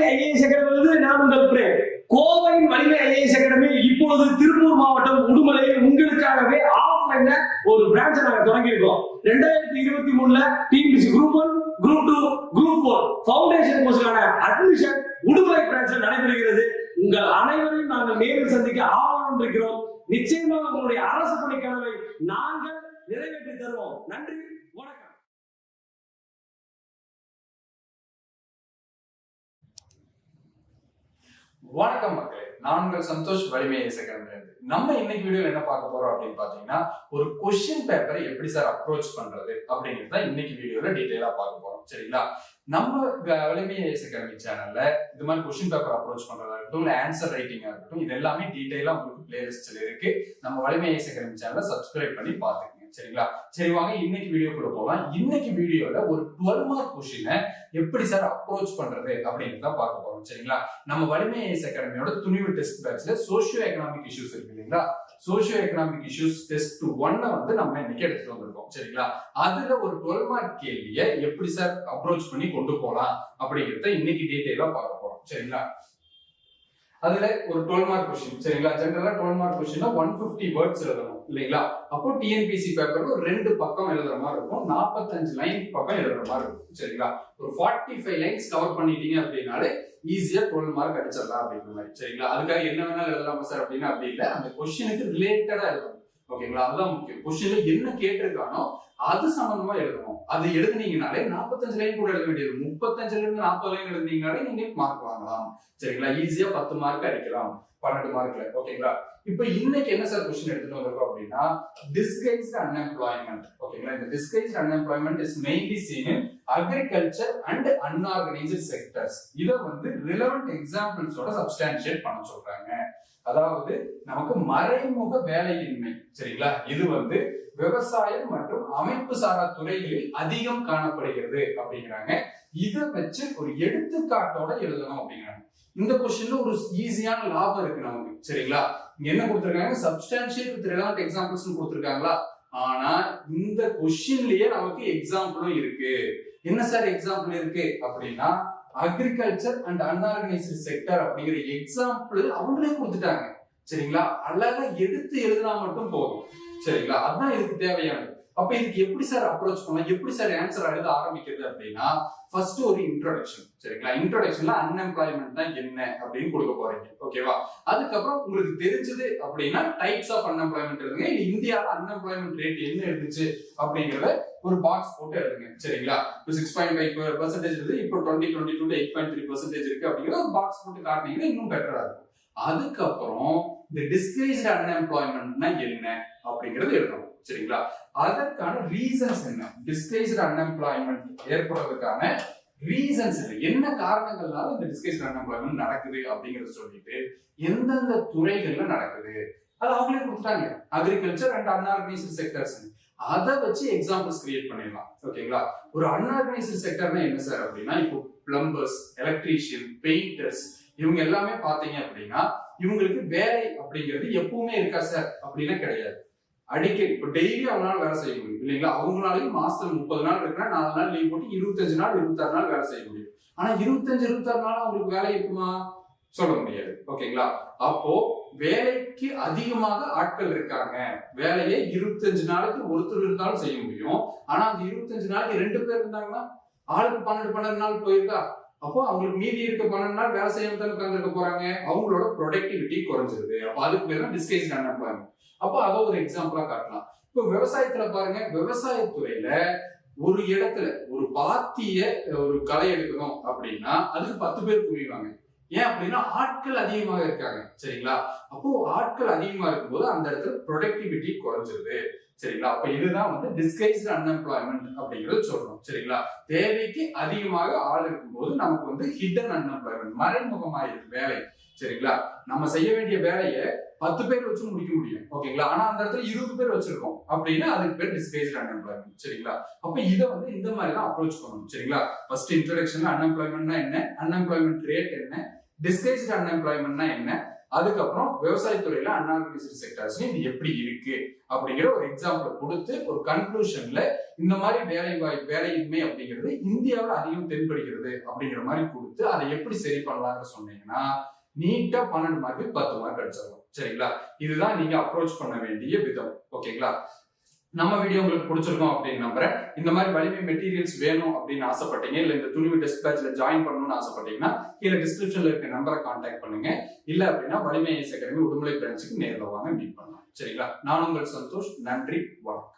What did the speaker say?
வலிமை ஐஏஎஸ் அகாடமிலிருந்து நான் உங்கள் பிரேம் கோவையின் வலிமை ஐஏஎஸ் அகாடமி இப்பொழுது திருப்பூர் மாவட்டம் உடுமலையில் உங்களுக்காகவே ஆஃப்லைன்ல ஒரு பிரான்ச் நாங்க தொடங்கியிருக்கோம். ரெண்டாயிரத்தி இருபத்தி மூணுல TNPSC group one group two group four foundation கோர்ஸ்க்கான admission Udumalai பிரான்ச்சில் நடைபெறுகிறது. உங்கள் அனைவரையும் நாங்கள் நேரில் சந்திக்க ஆவணம் இருக்கிறோம். நிச்சயமாக உங்களுடைய அரசு பணி கனவை நாங்கள் நிறைவேற்றி தருவோம் நன்றி வணக்கம் வணக்கம் மக்களே. நாங்கள் சந்தோஷ் வலிமை இசைக்கிழமையிலிருந்து நம்ம இன்னைக்கு வீடியோல என்ன பார்க்க போறோம் அப்படின்னு பாத்தீங்கன்னா ஒரு கொஸ்டின் பேப்பரை எப்படி சார் அப்ரோச் பண்றது அப்படிங்கிறது தான் இன்னைக்கு வீடியோல டீட்டெயிலா பார்க்க போறோம். சரிங்களா? நம்ம வலிமையை வலிமை இசைக்கிழமை சேனல்ல இது மாதிரி கொஸ்டின் பேப்பர் அப்ரோச் பண்றதா இருக்கட்டும் இல்ல ஆன்சர் ரைட்டிங்கா இருக்கட்டும் இது எல்லாமே டீட்டெயிலா உங்களுக்கு பிளேலிஸ்ட்ல இருக்கு. நம்ம வலிமை இசைக்கிழமை சேனலை சப்ஸ்கிரைப் பண்ணி பாத்துக்கோங்க சரிங்களா? சரி வாங்க இன்னைக்கு வீடியோக்குள்ள போகலாம் இன்னைக்கு வீடியோல ஒரு டுவெல் மார்க் கொஸ்டினை எப்படி சார் அப்ரோச் பண்றது அப்படிங்கிறத பார்க்க போறோம். சரிங்களா? நம்ம வலிமை ஏஎஸ் அகாடமியோட துணிவு டெஸ்ட் பேட்ச்ல சோஷியோ எக்கனாமிக் இஷ்யூஸ் இருக்கு இல்லைங்களா? சோஷியோ எக்கனாமிக் இஷ்யூஸ் டெஸ்ட் ஒன்னை வந்து நம்ம இன்னைக்கு எடுத்துட்டு வந்திருக்கோம். சரிங்களா? அதுல ஒரு டுவெல் மார்க் கேள்வியை எப்படி சார் அப்ரோச் பண்ணி கொண்டு போகலாம் அப்படிங்கிறத இன்னைக்கு டீட்டெயிலா பார்க்க போறோம். சரிங்களா? அதுல ஒரு டுவெல் மார்க் கொஸ்டின் சரிங்களா? ஜென்ரலா டுவெல் மார்க் கொஸ்டின்னா ஒன் பிப்டி வேர்ட்ஸ் எழுதணும் இல்லைங்களா? அப்போ டிஎன்பிசி பேப்பர்ல ஒரு ரெண்டு பக்கம் எழுதுற மாதிரி இருக்கும் நாற்பத்தஞ்சு லைன் பக்கம் எழுதுற மாதிரி இருக்கும் சரிங்களா? ஒரு ஃபார்ட்டி ஃபைவ் லைன்ஸ் கவர் பண்ணிட்டீங்க அப்படின்னாலே ஈஸியா டுவெல் மார்க் அடிச்சிடலாம் அப்படிங்கிற மாதிரி சரிங்களா? அதுக்காக என்ன வேணாலும் எழுதலாமா சார் அப்படின்னா அப்படி இல்லை. அந்த கொஸ்டினுக்கு ரிலேட்டடா எழுதணும். ஓகேங்களா? அதுதான் முக்கியம். கொஸ்டின்ல என்ன கேட்டிருக்கானோ அது சம்பந்தமா எழுதணும். அது எழுதுனீங்கனாலே நாற்பத்தஞ்சு லைன் கூட எழுத வேண்டியது முப்பத்தஞ்சுல இருந்து நாற்பது லைன் எழுதுனீங்கனாலே நீங்க மார்க் வாங்கலாம். சரிங்களா? ஈஸியா பத்து மார்க் அடிக்கலாம். பன்னெண்டு மார்க்ல ஓகேங்களா? இப்போ இன்னைக்கு என்ன சார் கொஸ்டின் எடுத்துட்டு வந்திருக்கோம் அப்படின்னா டிஸ்கைஸ்ட் அன்எம்ப்ளாய்மெண்ட் ஓகேங்களா? இந்த disguised unemployment is mainly seen in agriculture and unorganised sectors இதை வந்து ரிலவெண்ட் எக்ஸாம்பிள்ஸோட சப்ஸ்டான்ஷியேட் பண்ண சொல்றாங்க. அதாவது நமக்கு மறைமுக வேலையின்மை சரிங்களா? இது வந்து விவசாயம் மற்றும் அமைப்பு சாரா துறைகளில் அதிகம் காணப்படுகிறது அப்படிங்கிறாங்க. இதை வச்சு ஒரு எடுத்துக்காட்டோட எழுதணும் அப்படிங்கிறாங்க. இந்த கொஸ்டின்ல ஒரு ஈஸியான லாபம் இருக்கு நமக்கு சரிங்களா? இங்க என்ன கொடுத்துருக்காங்க? சப்ஸ்டான்சியல் வித் ரிலவெண்ட் எக்ஸாம்பிள்ஸ் கொடுத்துருக்காங்களா? ஆனா இந்த கொஸ்டின்லயே நமக்கு எக்ஸாம்பிளும் இருக்கு. என்ன சார் எக்ஸாம்பிள் இருக்கு? அப்படின்னா அக்ரிகல்ச்சர் அண்ட் அன்ஆர்கனைஸ்டு செக்டர் அப்படிங்கிற எக்ஸாம்பிள் அவங்களே கொடுத்துட்டாங்க. சரிங்களா? அழகா எடுத்து எழுதினா மட்டும் போதும். சரிங்களா? அதான் இதுக்கு தேவையானது. அப்ப இதுக்கு எப்படி சார் அப்ரோச் பண்ணலாம்? எப்படி சார் ஆன்சர் எழுத ஆரம்பிக்கிறது அப்படின்னா ஃபர்ஸ்ட் ஒரு இன்ட்ரோடக்ஷன் சரிங்களா? இன்ட்ரோடக்ஷன்ல அன்எம்ப்ளாய்மெண்ட் தான் என்ன அப்படின்னு கொடுக்க போறீங்க. ஓகேவா அதுக்கப்புறம் உங்களுக்கு தெரிஞ்சது அப்படின்னா டைப்ஸ் ஆஃப் அன்எம்ப்ளாய்மெண்ட் இருக்குங்க இந்தியாவில் அன்எம்ப்ளாய்மெண்ட் ரேட் என்ன இருந்துச்சு அப்படிங்கிறத ஒரு பாக்ஸ் போட்டு எடுங்க சரிங்களா? இப்போ சிக்ஸ் பாயிண்ட் ஃபைவ் பர்சன்டேஜ் இருந்து இப்போ twenty twenty two eight point three percentage இருக்கு அப்படிங்கிற ஒரு பாக்ஸ் போட்டு காட்டினீங்கன்னா இன்னும் பெட்டரா இருக்கும். அதுக்கப்புறம் இந்த டிஸ்கரேஜ் அன்எம்ப்ளாய்மெண்ட்னா என்ன அப்படிங்கறது எடுக்கணும் சரிங்களா? அதற்கான ரீசன்ஸ் என்ன? டிஸ்கரேஜ் அன்எம்ப்ளாய்மெண்ட் ஏற்படுறதுக்கான ரீசன்ஸ் என்ன? என்ன காரணங்கள்னால இந்த டிஸ்கஸ் அன்எம்ப்ளாய்மெண்ட் நடக்குது அப்படிங்கறத சொல்லிட்டு எந்தெந்த துறைகள்ல நடக்குது? அது அவங்களே கொடுத்துட்டாங்க. அக்ரிகல்ச்சர் அண்ட் அன்ஆர்கனைஸ்டு செக்டர்ஸ் அதை வச்சு எக்ஸாம்பிள்ஸ் கிரியேட் பண்ணிடலாம். ஓகேங்களா ஒரு அன்ஆர்கனைஸ்டு செக்டர்னா என்ன சார் அப்படின்னா இப்போ பிளம்பர்ஸ் எலக்ட்ரீஷியன் பெயிண்டர்ஸ் இவங்க எல்லாமே பாத்தீங்க அப்படின்னா இவங்களுக்கு வேலை அப்படிங்கிறது எப்பவுமே இருக்கா சார் அப்படின்னா கிடையாது. அடிக்கடி இப்போ டெய்லி அவங்களால வேலை செய்ய முடியும் இல்லைங்களா? அவங்களாலையும் மாசத்துல முப்பது நாள் இருக்குன்னா நாலு நாள் லீவ் போட்டு இருபத்தஞ்சு நாள் இருபத்தாறு நாள் வேலை செய்ய முடியும். ஆனா இருபத்தஞ்சு இருபத்தாறு நாள் அவங்களுக்கு வேலை இருக்குமா? சொல்ல முடியாது. ஓகேங்களா அப்போ வேலைக்கு அதிகமாக ஆட்கள் இருக்காங்க. வேலையை இருபத்தஞ்சு நாளைக்கு ஒருத்தர் இருந்தாலும் செய்ய முடியும். ஆனா அந்த இருபத்தஞ்சு நாளைக்கு ரெண்டு பேர் இருந்தாங்கன்னா ஆளுக்கு பன்னெண்டு பன்னெண்டு நாள் போயிருக்கா? அப்போ அவங்களுக்கு மீதி இருக்க பன்னெண்டு நாள் வேலை செய்யாம தான் உட்காந்துருக்க போறாங்க. அவங்களோட ப்ரொடக்டிவிட்டி குறைஞ்சிருது. அப்போ அதுக்கு பேர் தான் டிஸ்கைஸ் அன்எம்ப்ளாய்மெண்ட் அப்போ அதை ஒரு எக்ஸாம்பிளா காட்டலாம். இப்போ விவசாயத்துல பாருங்க விவசாயத்துறையில ஒரு இடத்துல ஒரு பாத்திய ஒரு களை எடுக்கணும் அப்படின்னா அதுக்கு பத்து பேர் புரியுவாங்க ஏன் அப்படின்னா ஆட்கள் அதிகமாக இருக்காங்க. சரிங்களா? அப்போ ஆட்கள் அதிகமா இருக்கும்போது அந்த இடத்துல ப்ரொடக்டிவிட்டி குறைஞ்சிருது. சரிங்களா? அப்ப இதுதான் வந்து டிஸ்கைஸ்டு அன்எம்ப்ளாய்மெண்ட் அப்படிங்கறது சொல்றோம். சரிங்களா? தேவைக்கு அதிகமாக ஆள் இருக்கும்போது நமக்கு வந்து ஹிடன் அன்எம்ப்ளாய்மெண்ட் மறைமுகமாயிருக்கு வேலை. சரிங்களா? நம்ம செய்ய வேண்டிய வேலையை பத்து பேர் வச்சு முடிக்க முடியும். ஓகேங்களா? ஆனா அந்த இடத்துல இருபது பேர் வச்சிருக்கோம் அப்படின்னா அதுக்கு பேர் டிஸ்கைஸ்டு அன்எம்ப்ளாய்மெண்ட் சரிங்களா? அப்ப இதை வந்து இந்த மாதிரி தான் அப்ரோச் பண்ணணும். சரிங்களா? ஃபர்ஸ்ட் இன்ட்ரடக்ஷன்ல அன்எம்ப்ளாய்மெண்ட்னா என்ன? அன்எம்ப்ளாய்மெண்ட் ரேட் என்ன? டிஸ்கைஸ்டு அன்எம்ப்ளாய்மெண்ட்னா என்ன? அதுக்கப்புறம் விவசாயத்துறையில அன்ஆர்கனைஸ்டு செக்டர்ஸ் இது எப்படி இருக்கு? அப்படிங்கிற ஒரு எக்ஸாம்பிள் கொடுத்து ஒரு கன்க்ளூஷன்ல இந்த மாதிரி வேலை வாய் வேலையின்மை அப்படிங்கிறது இந்தியாவில் அதிகம் தென்படுகிறது அப்படிங்கிற மாதிரி கொடுத்து அதை எப்படி சரி பண்ணலாம்னு சொன்னீங்கன்னா நீட்டா பன்னெண்டு மார்க்கு பத்து மார்க் அடிச்சிடலாம். சரிங்களா? இதுதான் நீங்க அப்ரோச் பண்ண வேண்டிய விதம். ஓகேங்களா நம்ம வீடியோ உங்களுக்கு பிடிச்சிருக்கோம் அப்படின்னு நம்புறேன். இந்த மாதிரி வலிமை மெட்டீரியல்ஸ் வேணும் அப்படின்னு ஆசைப்பட்டீங்க இல்ல இந்த துணிவு டெஸ்ட் பேட்ச்ல ஜாயின் பண்ணணும்னு ஆசைப்பட்டீங்கன்னா கீழே டிஸ்கிரிப்ஷன்ல இருக்க நம்பரை கான்டாக்ட் பண்ணுங்க. இல்ல அப்படின்னா வலிமை ஐஎஸ் அகாடமி உடுமலை பிரான்ச்சுக்கு நேரில் வாங்க மீட் பண்ணலாம். சரிங்களா? நான் உங்கள் சந்தோஷ் நன்றி வணக்கம்.